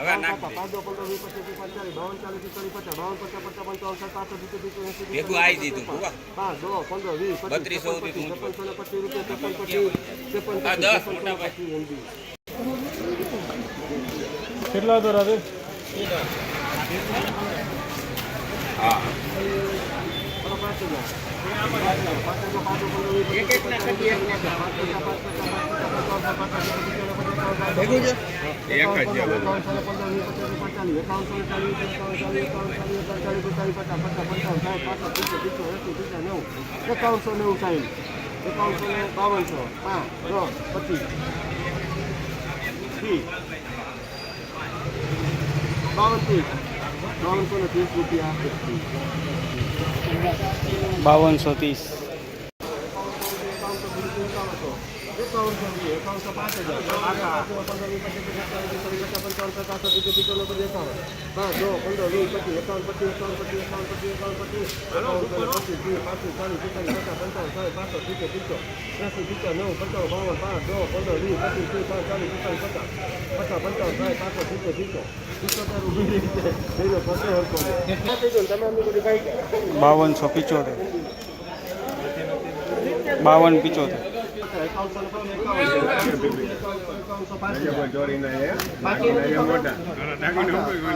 હવે નાખ દે. પાંચસો પંદર વીસ પચીસ ત્રીસ પાંચાલીસ બાવન ચાલીસ પિસ્તાલીસ પચાસ બાવન પચાસ પચાસ પંચાવન સાઠ પાંસઠ સિત્તેર સિત્તેર એંસી ભેગું આવી દીધું ભૂવા. પાંચ દો પંદર વીસ પચીસ બત્રીસો ત્રેપન, સુધી પચીસ ત્રેપન, સો ને પચીસ રૂપિયા ત્રેપન પચીસ ત્રેપન આ પચીસ દસ ત્રેપન, મોટા ભાઈ. પચીસ એમબી. કેટલા દોરા છે હા બરાબર, પાંચ હજાર. પાંચ હજાર, ભેગું છે? એક જ. એકાવનસો નેવું સાઠ એકાવનસો ને બાવનસો પાંચ દસ પચીસ બાવન ત્રીસ. બાવનસો ને ત્રીસ રૂપિયા બાવનસો ત્રીસ. એકાવનસો વીસ, એકાવનસો પાંચ હજાર પાંચસો, પંદર, વીસ, પચીસ, પચાસ, પંચાવન, સાઠ, પાંસઠ, સિત્તેર, સિત્તેર, એકાવન. પાંચ, દસ, પંદર, વીસ, પચીસ, એકાવન, પચીસ, એકાવન, પચીસ, એકાવન, પચીસ, એકાવન, પચીસ, એકાવન, પચીસ, ત્રીસ, પાંત્રીસ, ચાલીસ, પિસ્તાલીસ, પચાસ, પંચાવન, સાઠ, પાંસઠ, સિત્તેર, સિત્તેર, એંસી, સિત્તેર, નેવું, પંચાણું, બાવન, પાંચ, દસ, પંદર, વીસ, પચીસ, ત્રીસ, ચાલીસ, પિસ્તાલીસ, પચાસ, પચાસ, પંચાવન, સિત્તેર, સિત્તેર, થઈને પચાસ અમને બધી બાવનસો પિચોતેર બાવન પિચોતેર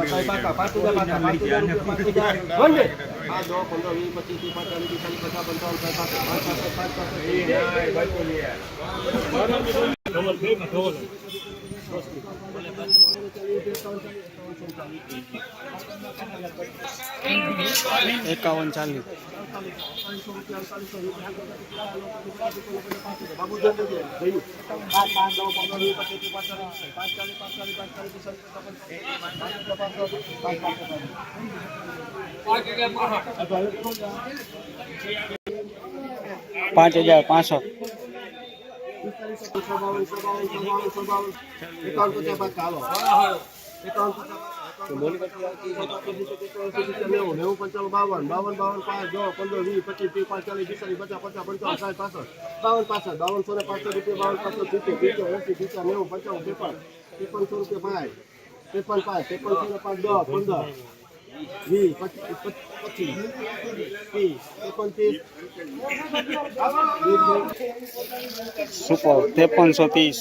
પચીસ, સાઠ, પાંસઠ, પાંચ, પાંચ, પાંચ, પાંચ, એકાવન ચાલીસ. પાંચ, હજાર પાંચસો પચાસ, નેવું, નેવું, પંચાણું, બાવન, બાવન, બાવન, પાંચ, દસ, પંદર, વીસ, પચીસ, ત્રીસ, પાંત્રીસ, પિસ્તાલીસ, પચાસ, પચાસ, પંચાવન, સાઠ, પાસઠ, બાવન, પાસઠ, બાવનસો ને પાંચસો રૂપિયા, બાવન, પાસઠ, સિત્તેર, સિત્તેર, એંસી, સિત્તેર, નેવું, પંચાણું, ત્રેપન, ત્રેપનસો રૂપિયા પાંચ, ત્રેપન પાંચ, ત્રેપનસો ને પાંચ, દસ, પંદર, વીસ, પચીસ, ત્રીસ, એકોણત્રીસ, સુપર ત્રેપનસો ત્રીસ.